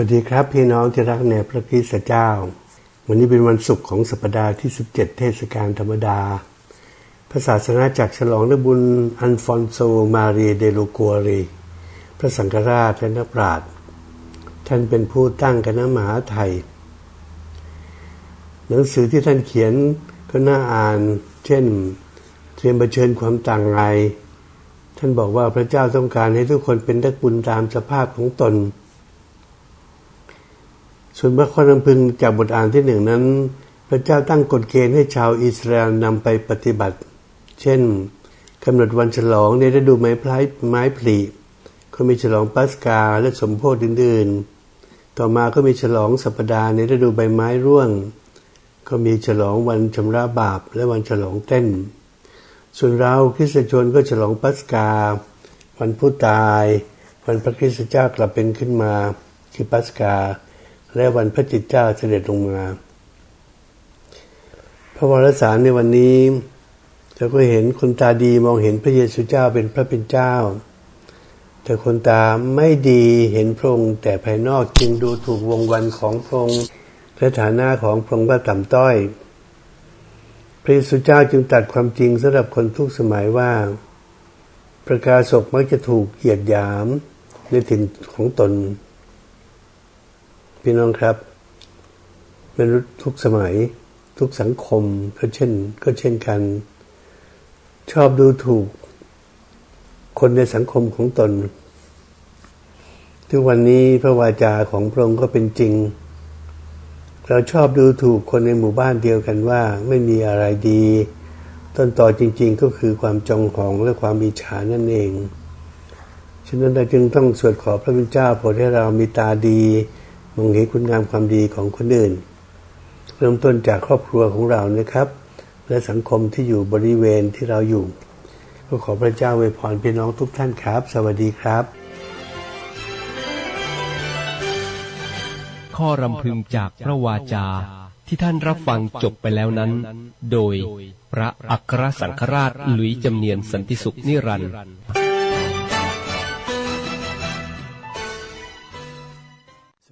วัสดีครับพี่น้องที่รักในพระคริสต์เจ้า วันนี้เป็นวันศุกร์ของสัปดาห์ที่ 17 เทศกาลธรรมดา พระศาสนาจักรฉลองฤบุญอันฟอนโซมาเรียเดโลกัวรี พระสังฆราชและนักปราชญ์ท่านเป็นผู้ตั้งคณะมหาไทย หนังสือที่ท่านเขียนก็น่าอ่าน เช่น เตรียมเผชิญความต่างไงท่านบอกว่าพระเจ้าต้องการให้ทุกคนเป็นนักบุญตามสภาพของตน ส่วนพระข้อนำพึงจากบทอ่านที่หนึ่งนั้น พระเจ้าตั้งกฎเกณฑ์ให้ชาวอิสราเอลนำไปปฏิบัติ เช่นกำหนดวันฉลองในฤดูไม้พลายไม้ผลิก็มีฉลองปัสกาและสมโพธิอื่นๆ ต่อมาก็มีฉลองสัปดาห์ในฤดูใบไม้ร่วง ก็มีฉลองวันชำระบาปและวันฉลองเต้น ส่วนเราคริสตชนก็ฉลองปัสกา วันผู้ตาย วันพระคริสตเจ้ากลับเป็นขึ้นมา คือปัสกา และวันพระจิตเจ้าเสด็จลงมา พระวรสารในวันนี้เราก็เห็นคนตาดีมองเห็นพระเยซูเจ้าเป็นพระเป็นเจ้า แต่คนตาไม่ดีเห็นพระองค์แต่ภายนอกจึงดูถูกวงวันของพระองค์และฐานะของพระองค์ว่าต่ำต้อย พระเยซูเจ้าจึงตัดความจริงสำหรับคนทุกสมัยว่า ประกาศกมักจะถูกเหยียดหยามในถิ่นของตน พี่น้องครับมนุษย์ทุกสมัยทุกสังคมก็เช่น ก็เช่นกัน ชอบดูถูก คนในสังคมของตน ทุกวันนี้พระวาจาของพระองค์ก็เป็นจริง เราชอบดูถูกคนในหมู่บ้านเดียวกันว่า ไม่มีอะไรดี ต้นต่อจริง ๆ ก็คือความจองของและความอิจฉานั่นเอง ฉะนั้นเราจึงต้องสวดขอพระพุทธเจ้าโปรดให้เรามีตาดี มองเห็นคุณงามความดีของคนอื่น เริ่มต้นจากครอบครัวของเรานะครับ และสังคมที่อยู่บริเวณที่เราอยู่ ก็ขอพระเจ้าอวยพรพี่น้องทุกท่านครับ สวัสดีครับ ข้อรำพึงจากพระวาจาที่ท่านรับฟังจบไปแล้วนั้น โดยพระอัครสังฆราชหลุยจำเนียนสันติสุขนิรันดร์